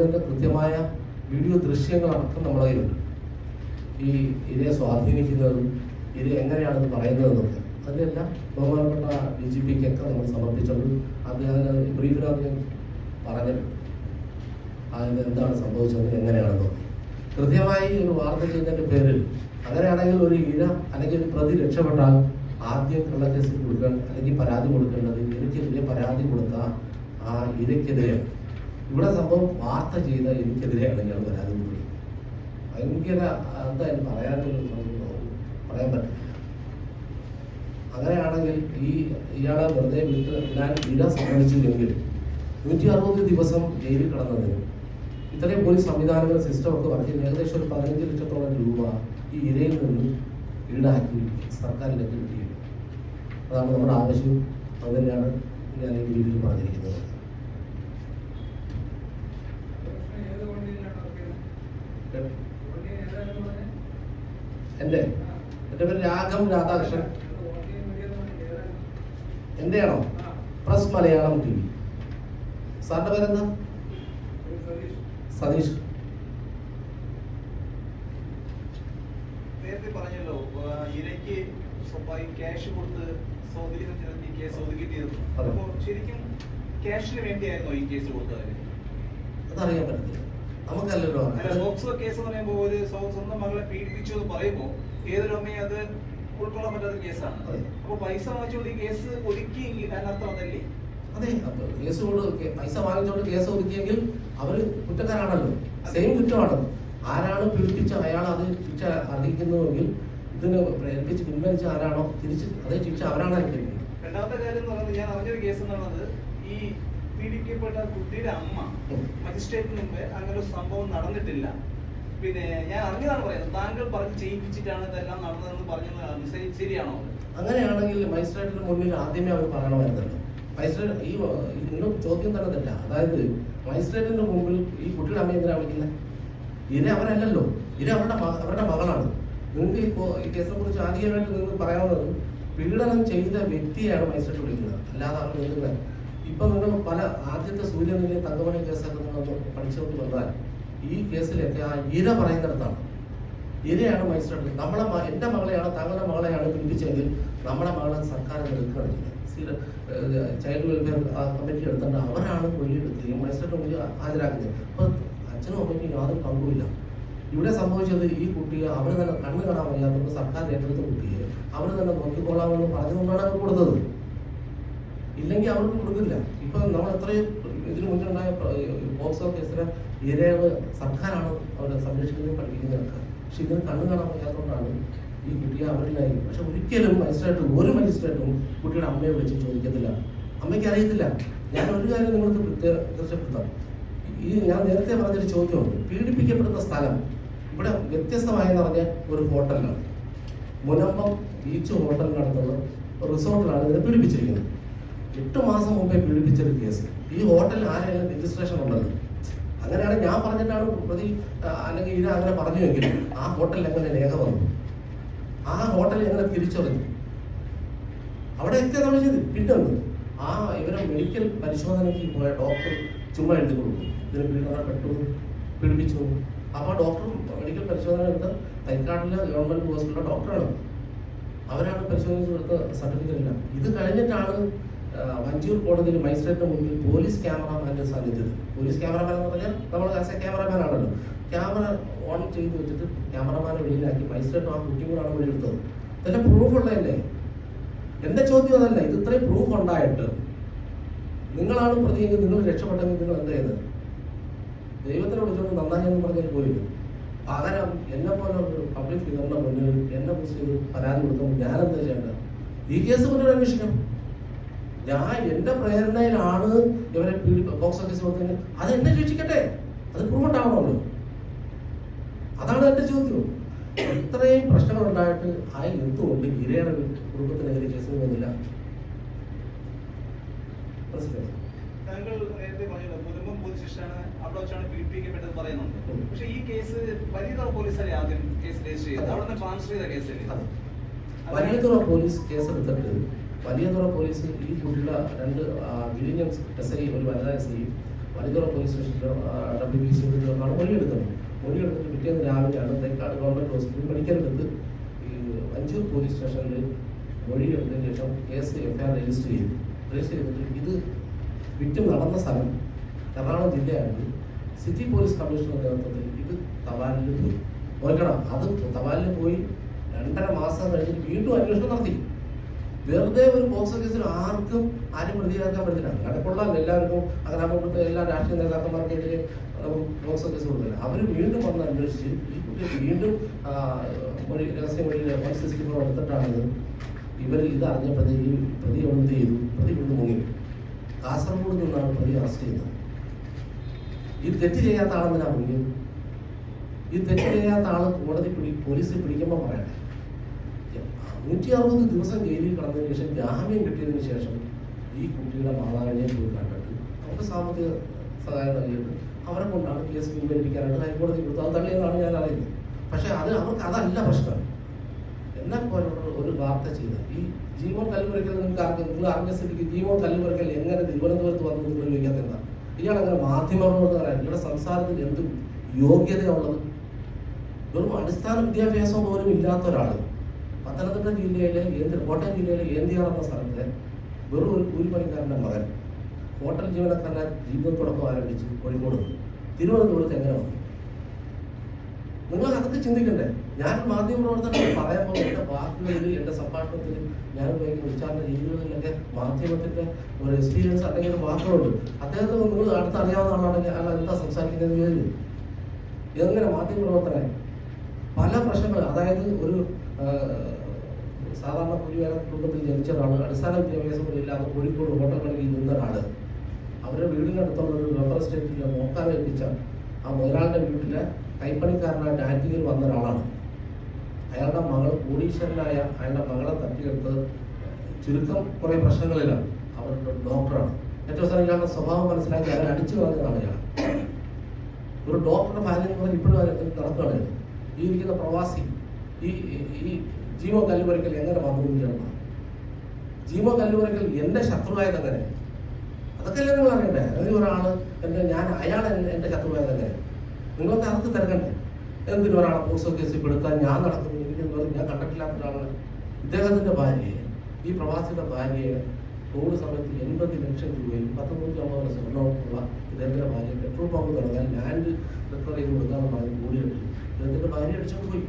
അതിന്റെ കൃത്യമായ വീഡിയോ ദൃശ്യങ്ങളടക്കം നമ്മളെ കയ്യിലുണ്ട്. ഈ ഇരയെ സ്വാധീനിക്കുന്നതും ഇര എങ്ങനെയാണെന്ന് പറയുന്നതെന്നൊക്കെ അതിനെല്ലാം ബഹുമാനപ്പെട്ട ഡി ജി പിക്കൊക്കെ നമ്മൾ സമർപ്പിച്ചുള്ളൂ ഞാൻ ബ്രീഫിനകത്ത് ഞാൻ പറഞ്ഞിട്ടുണ്ട്. അതിന് എന്താണ് സംഭവിച്ചത് എങ്ങനെയാണെന്നൊക്കെ കൃത്യമായി ഒരു വാർത്ത ചെയ്യുന്നതിന്റെ പേരിൽ അങ്ങനെയാണെങ്കിൽ ഒരു ഇര അല്ലെങ്കിൽ ഒരു പ്രതി രക്ഷപ്പെട്ടാൽ ആദ്യം കള്ളക്കേസിൽ കൊടുക്കാൻ അല്ലെങ്കിൽ പരാതി കൊടുക്കേണ്ടത് എനിക്കെതിരെ പരാതി കൊടുത്ത ആ ഇരയ്ക്കെതിരെയാണ്. ഇവിടെ സംഭവം വാർത്ത ചെയ്ത എനിക്കെതിരെയാണ് ഞാൻ പരാതി കൂടി ഭയങ്കര എന്താ പറയാനുള്ള പറയാൻ പറ്റില്ല. അങ്ങനെയാണെങ്കിൽ ഈ ഇയാളെ വെറുതെ വീട്ടിൽ ഞാൻ ഇര സമ്മതിച്ചില്ലെങ്കിൽ നൂറ്റി അറുപത് ദിവസം ജയിലിൽ കിടന്നതിന് ഇത്രയും പോലീസ് സംവിധാനങ്ങൾ സിസ്റ്റം ഒക്കെ ചെയ്യുന്ന ഏകദേശം ഒരു പതിനഞ്ച് ലക്ഷത്തോളം രൂപ ഈ ഇരയിൽ നിന്ന് ഈടാക്കി സർക്കാരിലേക്ക് കിട്ടിയിട്ടുണ്ട്. അതാണ് നമ്മുടെ ആവശ്യം. അത് തന്നെയാണ് ഞാൻ ഈ രീതിയിൽ പറഞ്ഞിരിക്കുന്നത് ഏത് വണ്ടിയിലാണ് വർക്ക് ചെയ്യുന്നത്? വണ്ടി ഏതായിരുന്നു പറഞ്ഞത്? എന്റെ എന്റെ പേര് രാഘം രാധാകൃഷ്ണൻ. ആ, പ്രസ് മലയാളം ടി വി. സാറിന്റെ പേരെന്താ? സതീഷ്. നേരത്തെ പറഞ്ഞല്ലോ ഇരയ്ക്ക് ക്യാഷ് കൊടുത്ത് സൗദിയിൽ ഈ കേസ് ഒതുക്കിയിട്ടിരുന്നു അപ്പോൾ അപ്പോ ശരിക്കും ക്യാഷിന് വേണ്ടിയായിരുന്നോ ഈ കേസ് കൊടുത്തത്? അതറിയാൻ പറ്റത്തില്ല. നമുക്കല്ലല്ലോ പോക്സോ കേസ് എന്ന് പറയുമ്പോൾ ഒരു സ്വ- സ്വന്തം മകളെ പീഡിപ്പിച്ചു എന്ന് പറയുമ്പോൾ ഏതൊരു അമ്മയും അത് ഉൾക്കൊള്ളാൻ പറ്റാത്ത കേസാണ് അപ്പൊ പൈസ വാങ്ങിച്ചുകൊണ്ട് ഈ കേസ് ഒതുക്കിയെങ്കിൽ അതിനർത്ഥം അതല്ലേ? അതെ അപ്പൊ കേസ് കൊണ്ട് പൈസ വാങ്ങിച്ചുകൊണ്ട് കേസ് ഒതുക്കിയെങ്കിൽ അവർ കുറ്റക്കാരാണല്ലോ. സെയിം കുറ്റമാണ്. ആരാണ് പീഡിപ്പിച്ച അയാൾ അത് ശിക്ഷ അർഹിക്കുന്നുവെങ്കിൽ ഇതിന് പ്രേരിപ്പിച്ച് പിൻവലിച്ച ആരാണോ തിരിച്ച് അതേ ശിക്ഷ അവരാണ് അനുഭവിക്കുന്നത് രണ്ടാമത്തെ കാര്യം എന്ന് പറയുന്നത് ഞാൻ അറിഞ്ഞൊരു കേസ് എന്നുള്ളത് ഈ പീഡിപ്പിക്കപ്പെട്ട കുട്ടിയുടെ അമ്മ മജിസ്ട്രേറ്റിന് മുമ്പ് അങ്ങനെ ഒരു സംഭവം നടന്നിട്ടില്ല. പിന്നെ ഞാൻ അറിഞ്ഞതാണ് പറയുന്നത്. താങ്കൾ പറഞ്ഞ് ചെയ്യിപ്പിച്ചിട്ടാണ് ഇതെല്ലാം നടന്നതെന്ന് പറഞ്ഞത് ശരി- ശരിയാണോ? അങ്ങനെയാണെങ്കിൽ മജിസ്ട്രേറ്റിന് മുന്നിൽ ആദ്യമേ അവർ പറയണമായിരുന്നല്ലോ മജിസ്ട്രേറ്റ് ഈ ഇന്നും ചോദ്യം തന്നെ അതായത് മജിസ്ട്രേറ്റിന്റെ മുമ്പിൽ ഈ കുട്ടിയുടെ അമ്മ എന്തിനാ വിളിക്കുന്നത് ഇര അവരല്ലല്ലോ ഇര അവരുടെ അവരുടെ മകളാണ്. നിങ്ങൾക്ക് ഈ കേസിനെ കുറിച്ച് ആദ്യമായിട്ട് നിങ്ങൾ പറയാവുന്നത് പീഡനം ചെയ്ത വ്യക്തിയാണ് മജിസ്ട്രേറ്റ് വിളിക്കുന്നത്. അല്ലാതെ അവർ നിൽക്കുന്നത് ഇപ്പൊ നിങ്ങൾ പല ആദ്യത്തെ സൂര്യനിലെ തങ്കമണി കേസൊക്കെ നിങ്ങൾ പഠിച്ചുകൊണ്ട് വന്നാൽ ഈ കേസിലൊക്കെ ആ ഇര പറയുന്നിടത്താണ്. ഇരയാണ് മജിസ്ട്രേറ്റ് നമ്മളെ എന്റെ മകളെയാണ് താങ്കളുടെ മകളെയാണ് പിടിപ്പിച്ചെങ്കിൽ നമ്മളെ മകളെ സർക്കാർ എടുക്കുകയാണ് ചൈൽഡ് വെൽഫെയർ കമ്മിറ്റി എടുത്തിട്ട് അവരാണ് മൊഴിയെടുക്കുകയും മജിസ്ട്രേറ്റ് മുന്നിൽ ഹാജരാക്കുന്നത്. അപ്പൊ അച്ഛനും അമ്മയ്ക്കും യാതൊരു പങ്കുമില്ല. ഇവിടെ സംഭവിച്ചത് ഈ കുട്ടിയെ അവർ തന്നെ കണ്ണു കാണാൻ വയ്യാത്തത് സർക്കാർ ഏറ്റെടുത്ത കുട്ടിയെ അവർ തന്നെ നോക്കിക്കൊള്ളാമെന്ന് പറഞ്ഞുകൊണ്ടാണ് അവർ കൊടുത്തത്. ഇല്ലെങ്കിൽ അവർക്ക് കൊടുക്കില്ല. ഇപ്പൊ നമ്മൾ എത്രയും ഇതിനു മുന്നേ ഉണ്ടായ പോക്സോ കേസിലെ ഇരയാണ് സർക്കാരാണ് അവരെ സംരക്ഷിക്കുന്നതും ആൾക്കാർ. പക്ഷെ ഇതിന് കണ്ണു കാണാൻ വയ്യാത്തതുകൊണ്ടാണ് ഈ കുട്ടിയെ അവരിലായി പക്ഷെ ഒരിക്കലും മജിസ്ട്രേറ്റ് ഒരു മജിസ്ട്രേറ്റും കുട്ടിയുടെ അമ്മയെ വിളിച്ച് ചോദിക്കത്തില്ല. അമ്മയ്ക്ക് അറിയത്തില്ല. ഞാൻ ഒരു കാര്യം നിങ്ങൾക്ക് പ്രത്യക്ഷപ്പെടുത്താം. ഈ ഞാൻ നേരത്തെ പറഞ്ഞൊരു ചോദ്യമുണ്ട്. പീഡിപ്പിക്കപ്പെടുന്ന സ്ഥലം ഇവിടെ വ്യത്യസ്തമായെന്ന് പറഞ്ഞ ഒരു ഹോട്ടലിലാണ്. മുനമ്പം ബീച്ച് ഹോട്ടലിനടുത്തുള്ള റിസോർട്ടിലാണ് ഇതിനെ പീഡിപ്പിച്ചിരിക്കുന്നത്. എട്ട് മാസം മുമ്പേ പീഡിപ്പിച്ചൊരു കേസ്. ഈ ഹോട്ടലിൽ ആരെങ്കിലും രജിസ്ട്രേഷൻ ഉള്ളത് അങ്ങനെയാണ് ഞാൻ പറഞ്ഞിട്ടാണ് പ്രതി അല്ലെങ്കിൽ ഇത് അങ്ങനെ പറഞ്ഞുവെങ്കിൽ ആ ഹോട്ടലിൽ എങ്ങനെ രേഖ വന്നു? ആ ഹോട്ടൽ എങ്ങനെ തിരിച്ചറിഞ്ഞു? അവിടെയൊക്കെ നമ്മൾ ചെയ്ത്. പിന്നെ ആ ഇവരെ മെഡിക്കൽ പരിശോധനയ്ക്ക് പോയ ഡോക്ടർ ചുമ്മാ എഴുതി കൊടുക്കും ഇതിന് പീഡനപ്പെട്ടു പീഡിപ്പിച്ചു. അപ്പോൾ ഡോക്ടർ മെഡിക്കൽ പരിശോധന എടുത്ത തൈക്കാട്ടിലെ ഗവൺമെന്റ് ഹോസ്പിറ്റലിലെ ഡോക്ടറാണ് അവരാണ് പരിശോധിച്ച് കൊടുത്ത സർട്ടിഫിക്കറ്റ് ഇത് കഴിഞ്ഞിട്ടാണ് വഞ്ചൂർ കോടതിയിൽ മജിസ്ട്രേറ്റിന് മുമ്പിൽ പോലീസ് ക്യാമറാമാന്റെ സാന്നിധ്യത്തിൽ. പോലീസ് ക്യാമറാമാൻ എന്ന് പറഞ്ഞാൽ നമ്മൾ ആസ് എ ആണല്ലോ. ക്യാമറ ഓൺ ചെയ്ത് വെച്ചിട്ട് ക്യാമറമാനെ വെളിയിലാക്കി മജിസ്ട്രേറ്റും ആ കുട്ടിയും കൂടാണ് വെളിയെടുത്തത് പ്രൂഫ് ഉള്ളതല്ലേ? എന്റെ ചോദ്യം അതല്ല ഇത് ഇത്രയും പ്രൂഫ് ഉണ്ടായിട്ട് നിങ്ങളാണ് പ്രതിയെങ്കിൽ നിങ്ങൾ രക്ഷപ്പെട്ടെങ്കിൽ നിങ്ങൾ എന്താ ചെയ്തത്? ദൈവത്തിനെ വിളിച്ചോണ്ട് നന്നായി എന്ന് പറഞ്ഞാൽ പോയില്ല പകരം എന്നെ പോലെ ഒരു പബ്ലിക് ഫിഗറിന്റെ മുന്നിൽ എന്നെ കുറിച്ച് പരാതി കൊടുക്കുമ്പോൾ ഞാൻ എന്താ ചെയ്യേണ്ടത്? ഈ കേസ് മുന്നിൽ അന്വേഷിക്കണം ഞാൻ എന്റെ പ്രേരണയിലാണ് ഇവരെ പീഡി ബോക്സ് ഓഫീസ് വന്നത് അത് എന്നെ രക്ഷിക്കട്ടെ അത് പ്രൂവ് ഉണ്ടാവണമല്ലോ. അതാണ് എന്റെ ചോദ്യം. ഇത്രയും പ്രശ്നങ്ങൾ ഉണ്ടായിട്ട് ആയി എന്തുകൊണ്ട് ഇരയുടെ കുടുംബത്തിനെതിരെ കേസ് വന്നില്ല. മനസ്സിലായോ? താങ്കൾ നേരത്തെ പറഞ്ഞല്ലോ കുടുംബം പോലീസ് സ്റ്റേഷനാണ് അവിടെ വെച്ചാണ് പീഡിപ്പിക്കപ്പെട്ടത് പറയുന്നുണ്ട് പക്ഷെ ഈ കേസ് വലിയതറ പോലീസല്ലേ ആദ്യം കേസ് രജിസ്റ്റർ ചെയ്തത്? അവിടെ നിന്ന് ട്രാൻസ്ഫർ ചെയ്ത കേസല്ലേ അതെ. വലിയതുറ പോലീസ് കേസെടുത്തിട്ട് വലിയതുറ പോലീസ് ഈ കുട്ടിയുടെ രണ്ട് വിഴിഞ്ഞം എസ് ഒരു വനിതാ എസ് ഐ വലിയതുറ പോലീസ് സ്റ്റേഷനിലോ ഡബ്ല്യു ബി സി നിന്നാണ് മൊഴിയെടുക്കുന്നത് മൊഴിയെടുത്തിട്ട് പിറ്റേന്ന് രാവിലെയാണ് തേക്കാട് ഗവൺമെന്റ് ഹോസ്പിറ്റൽ മെഡിക്കൽ എടുത്ത് ഈ അഞ്ചൂർ പോലീസ് സ്റ്റേഷനിൽ മൊഴിയെടുത്തതിന് ശേഷം കേസ് എഫ്ഐആർ രജിസ്റ്റർ ചെയ്തു. രജിസ്റ്റർ ചെയ്തിട്ട് ഇത് വിറ്റും നടന്ന സ്ഥലം എറണാകുളം ജില്ലയാണ് സിറ്റി പോലീസ് കമ്മീഷണറുടെ നേതൃത്വത്തിൽ ഇത് തപാലിൽ പോയി. ഓർക്കണം അത് തപാലിൽ പോയി രണ്ടര മാസം കഴിഞ്ഞിട്ട് വീണ്ടും അന്വേഷണം നടത്തി. വെറുതെ ഒരു പോക്സോ കേസിൽ ആർക്കും ആരും പ്രതിയാക്കാൻ പറ്റില്ല അങ്ങനെ കൊള്ളാം എല്ലാവർക്കും. അങ്ങനെ അങ്ങോട്ട് എല്ലാ രാഷ്ട്രീയ നേതാക്കന്മാർക്കെതിരെ നമുക്ക് പോക്സോ കേസ് കൊടുക്കില്ല. അവർ വീണ്ടും വന്ന് അന്വേഷിച്ച് ഈ കുട്ടി വീണ്ടും മൊഴി രഹസ്യ മൊഴിയിൽ വൺ സിക്സ്റ്റി ഫോർ എടുത്തിട്ടാണ് ഇവർ ഇത് അറിഞ്ഞപ്പോഴത്തേക്ക് പ്രതി എന്ത് ചെയ്തു? പ്രതി കൊണ്ട് മുങ്ങി. കാസർഗോഡ് നിന്നാണ് പ്രതി അറസ്റ്റ് ചെയ്യുന്നത് ഈ തെറ്റ് ചെയ്യാത്ത ആളെന്തിനാ മുങ്ങിയത്? ഈ തെറ്റ് ചെയ്യാത്ത ആൾ കോടതി പിടി പോലീസിൽ പിടിക്കുമ്പോൾ പറയട്ടെ. നൂറ്റി അറുപത് ദിവസം ജയിലിൽ കടന്നതിന് ശേഷം ജാമ്യം കിട്ടിയതിന് ശേഷം ഈ കുട്ടിയുടെ മാതാവിനെ പോയി കണ്ടിട്ട് അവർക്ക് സാമ്പത്തിക സഹായം നൽകിയിട്ട് അവരെ കൊണ്ടാണ് കേസ് പിൻവലിപ്പിക്കാനായിട്ട് ഹൈക്കോടതി കൊടുത്തത് അത് തള്ളിയെന്നാണ് ഞാൻ അറിയുന്നത് പക്ഷേ അത് അവർക്ക് അതല്ല പ്രശ്നം. എന്നെ പോലുള്ള ഒരു വാർത്ത ചെയ്ത ഈ ജീവൻ കല്ലുപുരക്കൽ നിങ്ങൾക്ക് അറിഞ്ഞ നിങ്ങൾ അറിഞ്ഞ സ്ഥിതിക്ക് ജീവൻ കല്ലുപുരക്കൽ എങ്ങനെ തിരുവനന്തപുരത്ത് വന്നു നിങ്ങൾ എന്താ ഇയാൾ അങ്ങനെ മാധ്യമപ്രവർത്തകരാണ് നിങ്ങളുടെ സംസാരത്തിൽ എന്ത് യോഗ്യതയുള്ളത്? വെറും അടിസ്ഥാന വിദ്യാഭ്യാസം പോലും ഇല്ലാത്ത ഒരാൾ പത്തനംതിട്ട ജില്ലയിലെ ഏന്തി കോട്ടയം ജില്ലയിലെ ഏന്തിയാർ എന്ന സ്ഥലത്തെ വെറും ഒരു കൂലിപ്പണിക്കാരന്റെ മകൻ. ഹോട്ടൽ ജീവനക്കാരനെ ജീവിതത്തോടൊപ്പം ആരംഭിച്ച് കോഴിക്കോട് വന്നു. തിരുവനന്തപുരത്ത് എങ്ങനെ വന്നു? നിങ്ങൾ അതൊക്കെ ചിന്തിക്കണ്ടേ? ഞാൻ മാധ്യമപ്രവർത്തനം പറയുമ്പോൾ എന്റെ വാക്കുകളിൽ എന്റെ സംഭാഷണത്തിൽ ഞാൻ ഉപയോഗിക്കുന്ന ഉച്ചാരണ രീതികളിലൊക്കെ മാധ്യമത്തിന്റെ ഒരു എക്സ്പീരിയൻസ് അല്ലെങ്കിൽ ഒരു വാക്കുകളുണ്ട്. അദ്ദേഹത്തെ നിങ്ങൾ അടുത്തറിയാവുന്ന ആളാണെങ്കിൽ അയാൾ എന്താ സംസാരിക്കുന്നത് എങ്ങനെ മാധ്യമപ്രവർത്തനം പല പ്രശ്നങ്ങൾ അതായത് ഒരു സാധാരണ പുലിവേല കുടുംബത്തിൽ ജനിച്ച ഒരാൾ അടിസ്ഥാന വിദ്യാഭ്യാസം ഇല്ലാതെ കോഴിക്കോട് ഹോട്ടലുകളിൽ നിന്ന ഒരാൾ അവരുടെ വീടിനടുത്തുള്ള ഒരു റബ്ബർ എസ്റ്റേറ്റിൽ നോക്കാൻ ഏൽപ്പിച്ച ആ മുതലാളിന്റെ വീട്ടിലെ കൈപ്പണിക്കാരനായിട്ട് ആറ്റിങ്ങിൽ വന്ന ഒരാളാണ്. അയാളുടെ മകൾ കോടീശ്വരനായ അയാളുടെ മകളെ തട്ടിയെടുത്ത് ചുരുക്കം കുറേ പ്രശ്നങ്ങളിലാണ്. അവരുടെ ഡോക്ടറാണ്. ഏറ്റവും സാധനം ഇയാളുടെ സ്വഭാവം മനസ്സിലാക്കി അയാൾ അടിച്ചു കളഞ്ഞതാണ് ഇയാൾ. ഒരു ഡോക്ടറുടെ ഭാര്യ ഇപ്പോഴും നടക്കുകയാണ്. ഈ ഇരിക്കുന്ന പ്രവാസി ഈ ഈ ജീവോ കല്ലുപുരക്കൽ എങ്ങനെ വന്നു ജീവോ കല്ലുപുരക്കൽ എന്റെ ശത്രുവായത് എങ്ങനെ അതൊക്കെ അല്ലേ നിങ്ങൾ അറിയണ്ടേ അല്ലെങ്കിൽ ഒരാൾ എന്റെ ഞാൻ അയാൾ എന്റെ- ശത്രുവായ എങ്ങനെ നിങ്ങൾക്ക് അതൊക്കെ തിരക്കണ്ടേ? എന്തിനും ഒരാളെ പോക്സോ കേസിൽ പെടുത്താൻ ഞാൻ നടക്കുന്നു? എനിക്ക് ഞാൻ കണ്ടിട്ടില്ലാത്ത ഒരാളാണ്. ഇദ്ദേഹത്തിന്റെ ഭാര്യയെ ഈ പ്രവാസിയുടെ ഭാര്യയെ കോവിഡ് സമയത്ത് എൺപത് ലക്ഷം രൂപയും പത്തൊമ്പത്തി ഒമ്പത് സ്വർണവുമുള്ള ഇദ്ദേഹത്തിന്റെ ഭാര്യ പെട്രോൾ പമ്പ് തുടങ്ങാൻ ലാൻഡ് റിക്കവർ ചെയ്ത് കൊടുക്കാന്ന് പറഞ്ഞ് കൂടിയിട്ട് ഇദ്ദേഹത്തിന്റെ ഭാര്യ അടിച്ചോണ്ട് പോയി.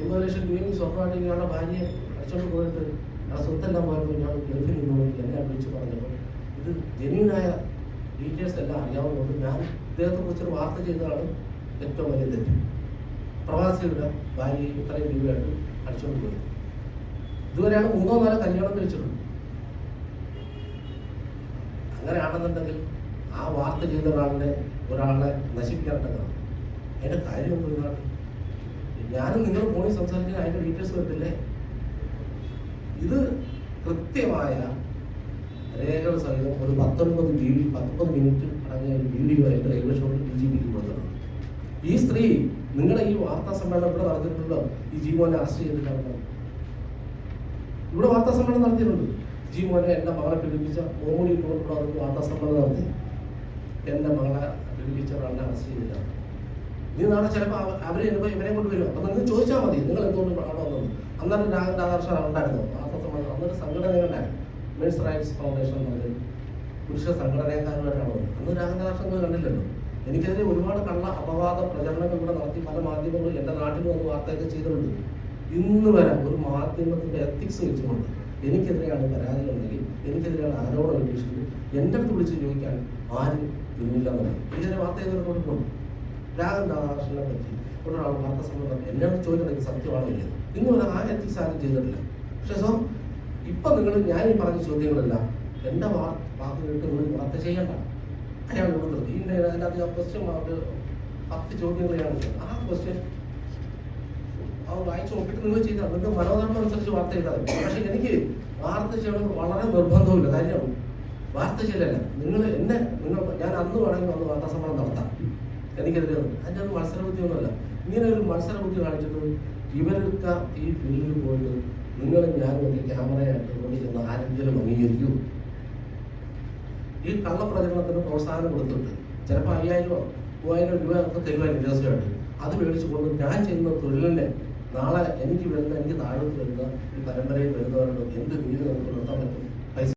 എൺപത് ലക്ഷം രൂപയും സ്വർണമായിട്ട് ഇയാളുടെ ഭാര്യയെ അടിച്ചോണ്ട് പോയിട്ട് ആ സ്വത്തെല്ലാം പോയപ്പോൾ ഞാൻ ഗൾഫിൽ നിന്നുകൊണ്ട് എന്നെ വിളിച്ച് പറഞ്ഞപ്പോൾ ഇത് ജെന്യൂനായ ഡീറ്റെയിൽസ് എല്ലാം അറിയാവുന്നതുകൊണ്ട് ഞാൻ ഇദ്ദേഹത്തെ കുറിച്ചൊരു വാർത്ത ചെയ്തതാണ് ഏറ്റവും വലിയ തെറ്റ്. പ്രവാസികളുടെ ഭാര്യയെ ഇത്രയും രൂപയായിട്ട് അടിച്ചുകൊണ്ട് പോയി ഇതുവരെയാണ് മൂന്നോ നാലോ കല്യാണം കഴിച്ചിട്ടുണ്ട് അങ്ങനെയാണെന്നുണ്ടെങ്കിൽ ആ വാർത്ത ചെയ്ത ഒരാളിനെ ഒരാളെ നശിപ്പിക്കാനുണ്ടെന്നാണ് അതിന്റെ കാര്യം ഇതാണ് ഞാനും നിങ്ങൾ ഫോണിൽ സംസാരിക്കാൻ അതിന്റെ ഡീറ്റെയിൽസ് വരത്തില്ലേ ഇത് കൃത്യമായ രേഖകൾ സഹിതം ഒരു പത്തൊൻപത് വീഡിയോ പത്തൊമ്പത് മിനിറ്റ് അടങ്ങിയ ഒരു വീഡിയോ ആയിട്ട് railway shot D G pic കൊടുത്തിട്ടുണ്ട് ഈ സ്ത്രീ നിങ്ങളുടെ ഈ വാർത്താ സമ്മേളനം ഇവിടെ നടത്തിയിട്ടുണ്ടോ? ഈ ജീവനെ അറസ്റ്റ് ചെയ്തിട്ടാണ് ഇവിടെ വാർത്താ സമ്മേളനം നടത്തിയിട്ടുണ്ട്. ജീവനെ എന്റെ മകളെ മോമൂടി ഇട്ടുകൊണ്ട് വന്നിട്ട് വാർത്താ സമ്മേളനം നടത്തി. എന്റെ മകളെ പീഡിപ്പിച്ച ഒരാളെ അറസ്റ്റ് ചെയ്തിട്ടാണ്. ഇനി നാളെ ചിലപ്പോൾ അവർ ചിലപ്പോൾ ഇവരെ കൊണ്ട് വരും അപ്പം നിങ്ങൾ ചോദിച്ചാൽ മതി. നിങ്ങൾ എന്തുകൊണ്ട് അവിടെ വന്നത്? അന്നേരം രാഘവൻ രാധാകൃഷ്ണൻ ഉണ്ടായിരുന്നു. സമ്മേളനം അന്നൊരു സംഘടനകളുണ്ടായിരുന്നു മെൻസ് റൈറ്റ്സ് ഫൗണ്ടേഷൻ എന്നൊരു പുരുഷ സംഘടനക്കാരുമായിട്ടാണ് അന്ന് രാഘവരാഷ്ട്രം നിങ്ങൾ കണ്ടില്ലല്ലോ. എനിക്കെതിരെ ഒരുപാട് കള്ള അപവാദ പ്രചരണങ്ങൾ ഇവിടെ നടത്തി പല മാധ്യമങ്ങളും എന്റെ നാട്ടിൽ വന്ന് വാർത്തയൊക്കെ ചെയ്തിട്ടുണ്ട്. ഇന്ന് വരെ ഒരു മാധ്യമത്തിന്റെ എത്തിക്സ് വെച്ചുകൊണ്ട് എനിക്കെതിരെയാണ് പരാതികളുണ്ടെങ്കിൽ എനിക്കെതിരെയാണ് ആരോപണം അന്വേഷിക്കുന്നത് എന്റെ അടുത്ത് വിളിച്ച് ചോദിക്കാൻ ആരും പിന്നില്ലെന്നാണ് എനിക്കെതിരെ വാർത്ത രാഘവൻ രാധാകൃഷ്ണനെ പറ്റി ഒരാൾ വാർത്ത സമ്മേളനം എന്നോട് ചോദിക്കണമെങ്കിൽ സത്യമാണെങ്കിൽ നിങ്ങൾ ആ എത്തിക്സ് ആരും ചെയ്തിട്ടില്ല. പക്ഷെ സോ ഇപ്പൊ നിങ്ങൾ ഞാൻ ഈ പറഞ്ഞ ചോദ്യങ്ങളെല്ലാം എന്റെ വാർത്ത കേട്ട് നിങ്ങൾ വാർത്ത ചെയ്യണ്ട. അയാൾ നിർത്തി. ഇതിന്റെ അതിനകത്ത് ആ ക്വസ്റ്റ്യൻ മാർക്ക് പത്ത് വിട്ടു. ആ ക്വസ്റ്റ്യൻ അവർ വായിച്ചു നോക്കിയിട്ട് നിങ്ങൾ ചെയ്താൽ നിങ്ങൾക്ക് മനോധർമ്മം അനുസരിച്ച് വാർത്ത ചെയ്താൽ. പക്ഷെ എനിക്ക് വാർത്ത ചെയ്യണമെന്ന് വളരെ നിർബന്ധമില്ല കാര്യം വാർത്ത ചെയ്യലല്ല. നിങ്ങൾ എന്നെ നിങ്ങൾ ഞാൻ അന്ന് വേണമെങ്കിൽ അന്ന് വാർത്താ സമ്മേളനം നടത്താം. എനിക്കെതിരെ. അതിന്റെ ഒരു മത്സരബുദ്ധിയൊന്നുമല്ല. ഇങ്ങനെ ഒരു മത്സരബുദ്ധി കാണിച്ചിട്ട് ഈ ഫീൽഡിൽ പോയിട്ട് നിങ്ങളും ഞാനും ഒക്കെ ക്യാമറയായിട്ട് ചെന്ന് ആരെങ്കിലും അംഗീകരിക്കൂ? ഈ കള്ളപ്രചരണത്തിന് പ്രോത്സാഹനം കൊടുത്തിട്ട് ചിലപ്പോൾ അയ്യായിരമോ മൂവായിരം രൂപ ഒക്കെ അത് മേടിച്ചു കൊണ്ട് ഞാൻ ചെയ്യുന്ന തൊഴിലിനെ നാളെ എനിക്ക് വരുന്ന എനിക്ക് താഴോട്ട് വരുന്ന ഈ പരമ്പരയിൽ വരുന്നവരുടെ എന്ത് വീട് നമുക്ക് നിർത്താൻ പറ്റും?